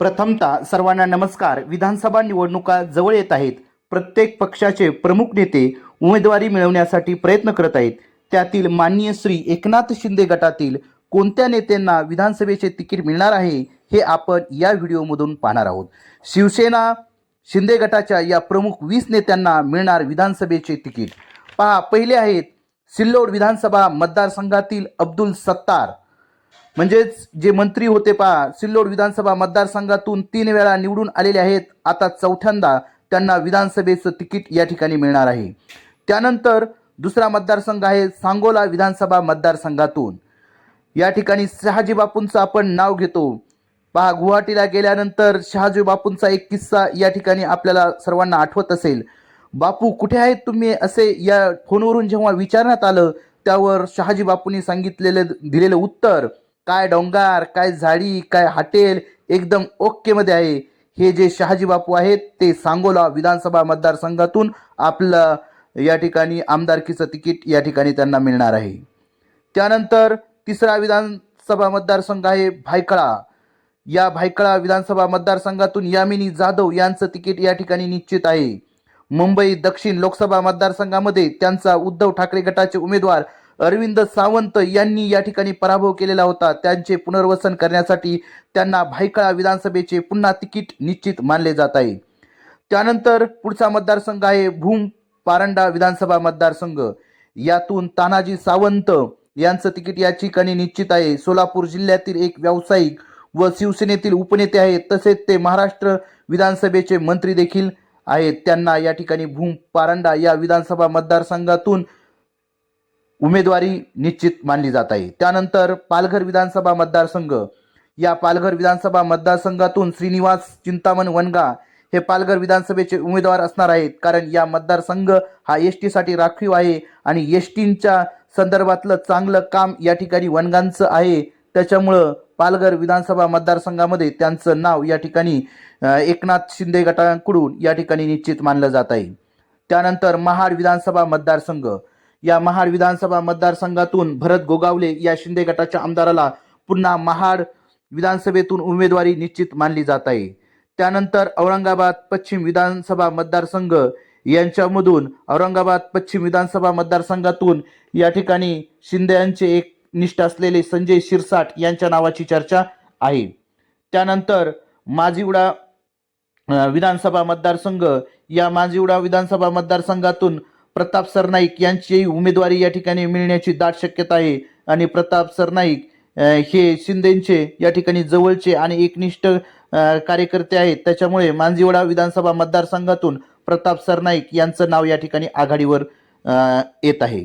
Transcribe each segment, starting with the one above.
प्रथमता सर्वांना नमस्कार. विधानसभा निवडणुका जवळ येत आहेत. प्रत्येक पक्षाचे प्रमुख नेते उमेदवारी मिळवण्यासाठी प्रयत्न करत आहेत. त्यातील माननीय श्री एकनाथ शिंदे गटातील कोणत्या नेत्यांना विधानसभेचे तिकीट मिळणार आहे हे आपण या व्हिडिओमधून पाहणार आहोत. शिवसेना शिंदे गटाच्या या प्रमुख वीस नेत्यांना मिळणार विधानसभेचे तिकीट. पहा पहिले आहेत सिल्लोड विधानसभा मतदारसंघातील अब्दुल सत्तार. म्हणजेच जे मंत्री होते पहा सिल्लोड विधानसभा मतदारसंघातून तीन वेळा निवडून आलेले आहेत. आता चौथ्यांदा त्यांना विधानसभेचं तिकीट या ठिकाणी मिळणार आहे. त्यानंतर दुसरा मतदारसंघ आहे सांगोला विधानसभा मतदारसंघातून. या ठिकाणी शहाजी बापूंचं आपण नाव घेतो. पहा गुवाहाटीला गेल्यानंतर शहाजी बापूंचा एक किस्सा या ठिकाणी आपल्याला सर्वांना आठवत असेल. बापू कुठे आहेत तुम्ही? असे या फोनवरून जेव्हा विचारण्यात आलं त्यावर शहाजी बापूंनी सांगितलेलं दिलेलं उत्तर काय डोंगर काय झाडी काय हॉटेल एकदम ओकेमध्ये आहे. हे जे शहाजी बापू आहेत ते सांगोला विधानसभा मतदारसंघातून आपलं या ठिकाणी आमदारकीचं तिकीट या ठिकाणी त्यांना मिळणार आहे. त्यानंतर तिसरा विधानसभा मतदारसंघ आहे भायखळा. या भायखळा विधानसभा मतदारसंघातून यामिनी जाधव यांचं तिकीट या ठिकाणी निश्चित आहे. मुंबई दक्षिण लोकसभा मतदारसंघामध्ये त्यांचा उद्धव ठाकरे गटाचे उमेदवार अरविंद सावंत यांनी या ठिकाणी पराभव केलेला होता. त्यांचे पुनर्वसन करण्यासाठी त्यांना भायखळा विधानसभेचे पुन्हा तिकीट निश्चित मानले जात आहे. त्यानंतर पुढचा मतदारसंघ आहे भूम पारंडा विधानसभा मतदारसंघ. यातून तानाजी सावंत यांचं तिकीट या ठिकाणी निश्चित आहे. सोलापूर जिल्ह्यातील एक व्यावसायिक व शिवसेनेतील उपनेते आहेत. तसेच ते महाराष्ट्र विधानसभेचे मंत्री देखील आहेत त्यांना या ठिकाणी भूम पारंडा या विधानसभा मतदारसंघातून उमेदवारी निश्चित मानली जात आहे. त्यानंतर पालघर विधानसभा मतदारसंघ. या पालघर विधानसभा मतदारसंघातून श्रीनिवास चिंतामण वनगा हे पालघर विधानसभेचे उमेदवार असणार आहेत. कारण या मतदारसंघ हा एस टीसाठी राखीव आहे आणि एस टींच्या संदर्भातलं चांगलं काम या ठिकाणी वनगांचं आहे. त्याच्यामुळं पालघर विधानसभा मतदारसंघामध्ये त्यांचं नाव या ठिकाणी एकनाथ शिंदे गटाकडून या ठिकाणी निश्चित मानलं जात आहे. त्यानंतर महाड विधानसभा मतदारसंघ. या महाड विधानसभा मतदारसंघातून भरत गोगावले या शिंदे गटाच्या आमदाराला पुन्हा महाड विधानसभेतून उमेदवारी निश्चित मानली जात आहे. त्यानंतर औरंगाबाद पश्चिम विधानसभा मतदारसंघ यांच्यामधून औरंगाबाद पश्चिम विधानसभा मतदारसंघातून या ठिकाणी शिंदे यांचे एक निष्ठ असलेले संजय शिरसाट यांच्या नावाची चर्चा आहे. त्यानंतर माजिवडा विधानसभा मतदारसंघ या माजिवडा विधानसभा मतदारसंघातून प्रताप सरनाईक यांची उमेदवारी या ठिकाणी मिळण्याची दाट शक्यता आहे आणि प्रताप सरनाईक हे शिंदेचे या ठिकाणी जवळचे आणि एकनिष्ठ कार्यकर्ते आहेत. त्याच्यामुळे मांजिवडा विधानसभा मतदारसंघातून प्रताप सरनाईक यांचं नाव या ठिकाणी आघाडीवर येत आहे.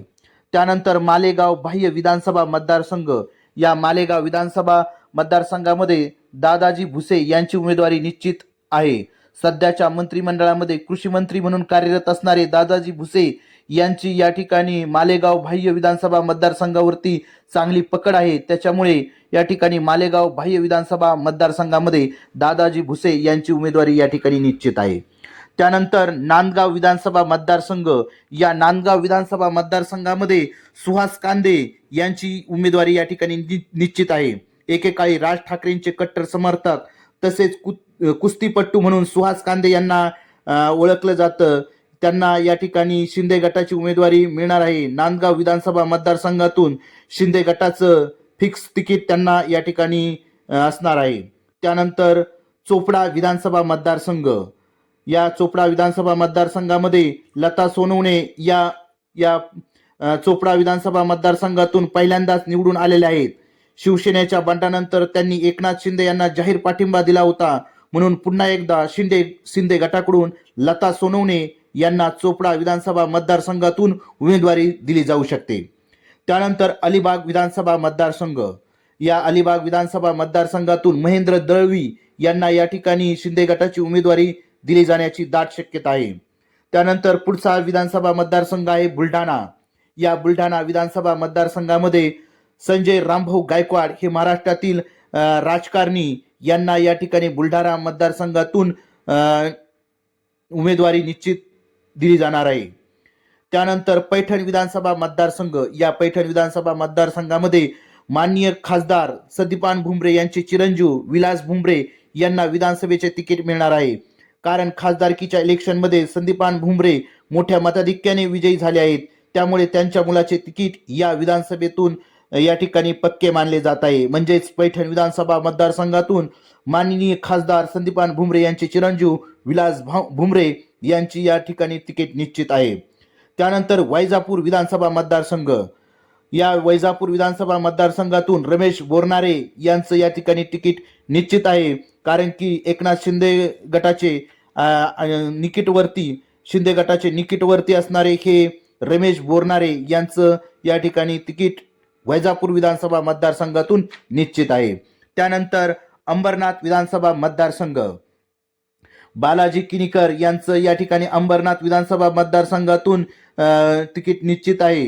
त्यानंतर मालेगाव बाह्य विधानसभा मतदारसंघ. या मालेगाव विधानसभा मतदारसंघामध्ये दादाजी भुसे यांची उमेदवारी निश्चित आहे. सध्याच्या मंत्रिमंडळामध्ये कृषी मंत्री म्हणून कार्यरत असणारे दादाजी भुसे यांची या ठिकाणी मालेगाव बाह्य विधानसभा मतदारसंघावरती चांगली पकड आहे. त्याच्यामुळे या ठिकाणी मालेगाव बाह्य विधानसभा मतदारसंघामध्ये दादाजी भुसे यांची उमेदवारी या ठिकाणी निश्चित आहे. त्यानंतर नांदगाव विधानसभा मतदारसंघ या नांदगाव विधानसभा मतदारसंघामध्ये सुहास कांदे यांची उमेदवारी या ठिकाणी नि- निश्चित आहे. एकेकाळी राज ठाकरेंचे कट्टर समर्थक तसेच कु- कुस्तीपट्टू म्हणून सुहास कांदे यांना ओळखलं जातं. त्यांना या ठिकाणी शिंदे गटाची उमेदवारी मिळणार आहे. नांदगाव विधानसभा मतदारसंघातून शिंदे गटाचं फिक्स तिकीट त्यांना या ठिकाणी असणार आहे. त्यानंतर चोपडा विधानसभा मतदारसंघ. या चोपडा विधानसभा मतदारसंघामध्ये लता सोनवणे या या चोपडा विधानसभा मतदारसंघातून पहिल्यांदाच निवडून आलेल्या आहेत. शिवसेनेच्या बंडानंतर त्यांनी एकनाथ शिंदे यांना जाहीर पाठिंबा दिला होता. म्हणून पुन्हा एकदा शिंदे शिंदे गटाकडून लता सोनवणे यांना चोपडा विधानसभा मतदारसंघातून उमेदवारी दिली जाऊ शकते. त्यानंतर अलिबाग विधानसभा मतदारसंघ. या अलिबाग विधानसभा मतदारसंघातून महेंद्र दळवी यांना या ठिकाणी शिंदे गटाची उमेदवारी दिली जाण्याची दाट शक्यता आहे. त्यानंतर पुढचा विधानसभा मतदारसंघ आहे बुलढाणा. या बुलढाणा विधानसभा मतदारसंघामध्ये संजय रामभाऊ गायकवाड हे महाराष्ट्रातील राजकारणी यांना या ठिकाणी बुलढाणा मतदारसंघातून उमेदवारी निश्चित दिली जाणार आहे. त्यानंतर पैठण विधानसभा मतदारसंघ या पैठण विधानसभा मतदारसंघामध्ये माननीय खासदार सदीपान भुमरे यांचे चिरंजीव विलास भुमरे यांना विधानसभेचे तिकीट मिळणार आहे. कारण खासदारकीच्या इलेक्शनमध्ये संदीपान भुमरे मोठ्या मताधिक्याने विजयी झाले आहेत. त्यामुळे त्यांच्या मुलाचे तिकीट या विधानसभेतून या ठिकाणी पक्के मानले जात आहे. म्हणजेच पैठण विधानसभा मतदारसंघातून माननीय खासदार संदीपान भुमरे यांचे चिरंजीव विलास भुमरे यांची या ठिकाणी तिकीट निश्चित आहे. त्यानंतर वैजापूर विधानसभा मतदारसंघ. या वैजापूर विधानसभा मतदारसंघातून रमेश बोरनारे यांचं या ठिकाणी तिकीट निश्चित आहे. कारण की एकनाथ शिंदे गटाचे निकिटवरती शिंदे गटाचे निकिटवरती असणारे हे रमेश बोरनारे यांचं या ठिकाणी तिकीट वैजापूर विधानसभा मतदारसंघातून निश्चित आहे. त्यानंतर अंबरनाथ विधानसभा मतदारसंघ. बालाजी किनीकर यांचं या ठिकाणी अंबरनाथ विधानसभा मतदारसंघातून तिकीट निश्चित आहे.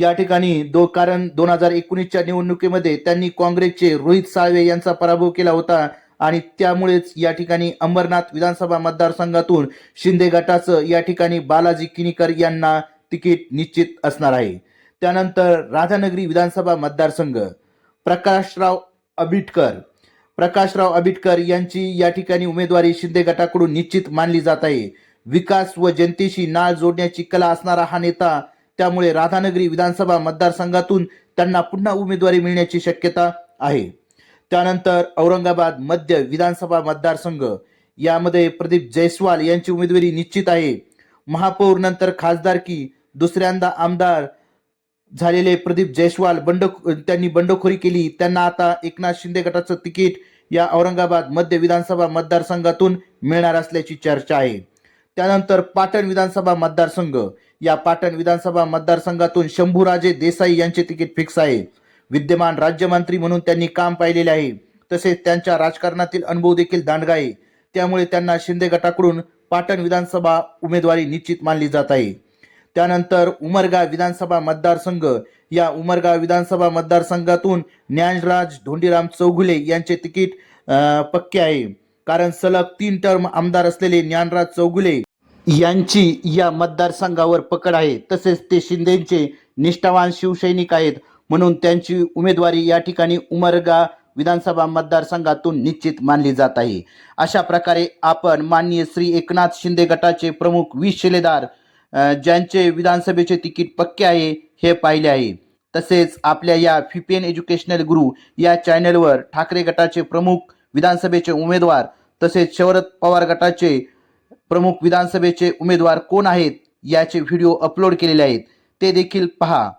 या ठिकाणी दो कारण दोन हजार एकोणीसच्या निवडणुकीमध्ये त्यांनी काँग्रेसचे रोहित साळवे यांचा पराभव केला होता. आणि त्यामुळेच या ठिकाणी अंबरनाथ विधानसभा मतदारसंघातून शिंदे गटाचं या ठिकाणी बालाजी किनीकर यांना तिकीट निश्चित असणार आहे. त्यानंतर राधानगरी विधानसभा मतदारसंघ प्रकाशराव आबिटकर प्रकाशराव आबिटकर यांची या ठिकाणी उमेदवारी शिंदे गटाकडून निश्चित मानली जात आहे. विकास व जनतेशी नाळ जोडण्याची कला असणारा हा नेता त्यामुळे राधानगरी विधानसभा मतदारसंघातून त्यांना पुन्हा उमेदवारी मिळण्याची शक्यता आहे. त्यानंतर औरंगाबाद मध्य विधानसभा मतदारसंघ यामध्ये प्रदीप जयस्वाल यांची उमेदवारी निश्चित आहे. महापौर नंतर खासदारकी दुसऱ्यांदा आमदार झालेले प्रदीप जयस्वाल बंड त्यांनी बंडखोरी केली. त्यांना आता एकनाथ शिंदे गटाचं तिकीट या औरंगाबाद मध्य विधानसभा मतदारसंघातून मिळणार असल्याची चर्चा आहे. त्यानंतर पाटण विधानसभा मतदारसंघ या पाटण विधानसभा मतदारसंघातून शंभूराजे देसाई यांचे तिकीट फिक्स आहे. विद्यमान राज्यमंत्री म्हणून त्यांनी काम पाहिलेले आहे. तसेच त्यांच्या राजकारणातील अनुभव देखील दांडगा आहे. त्यामुळे त्यांना शिंदे गटाकडून पाटण विधानसभा उमेदवारी निश्चित मानली जात आहे. त्यानंतर उमरगाव विधानसभा मतदारसंघ. या उमरगाव विधानसभा मतदारसंघातून ज्ञानराज धोंडीराम चौघुले यांचे तिकीट पक्के आहे. कारण सलग तीन टर्म आमदार असलेले ज्ञानराज चौगुले यांची या मतदारसंघावर पकड आहे. तसेच ते शिंदेचे निष्ठावान शिवसैनिक आहेत. म्हणून त्यांची उमेदवारी या ठिकाणी उमरगा विधानसभा मतदारसंघातून निश्चित मानली जात आहे. अशा प्रकारे आपण माननीय श्री एकनाथ शिंदे गटाचे प्रमुख वीस शिलेदार ज्यांचे विधानसभेचे तिकीट पक्के आहे हे पाहिले आहे. तसेच आपल्या या फिपिएन एज्युकेशनल गुरु या चॅनलवर ठाकरे गटाचे प्रमुख विधानसभेचे उमेदवार तसेच शरद पवार गटाचे प्रमुख विधानसभेचे उमेदवार कोण आहेत याचे व्हिडिओ अपलोड केलेले आहेत. ते देखील पहा.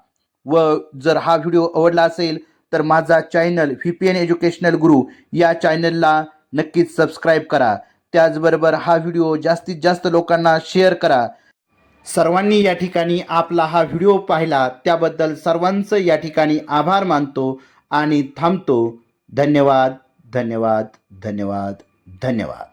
व जर हा व्हिडिओ आवडला असेल तर माझा channel V P N educational Guru या चॅनलला नक्कीच सबस्क्राईब करा. त्याचबरोबर हा व्हिडिओ जास्तीत जास्त लोकांना शेअर करा. सर्वांनी या ठिकाणी आपला हा व्हिडिओ पाहिला त्याबद्दल सर्वांचं या ठिकाणी आभार मानतो आणि थांबतो. धन्यवाद धन्यवाद धन्यवाद धन्यवाद.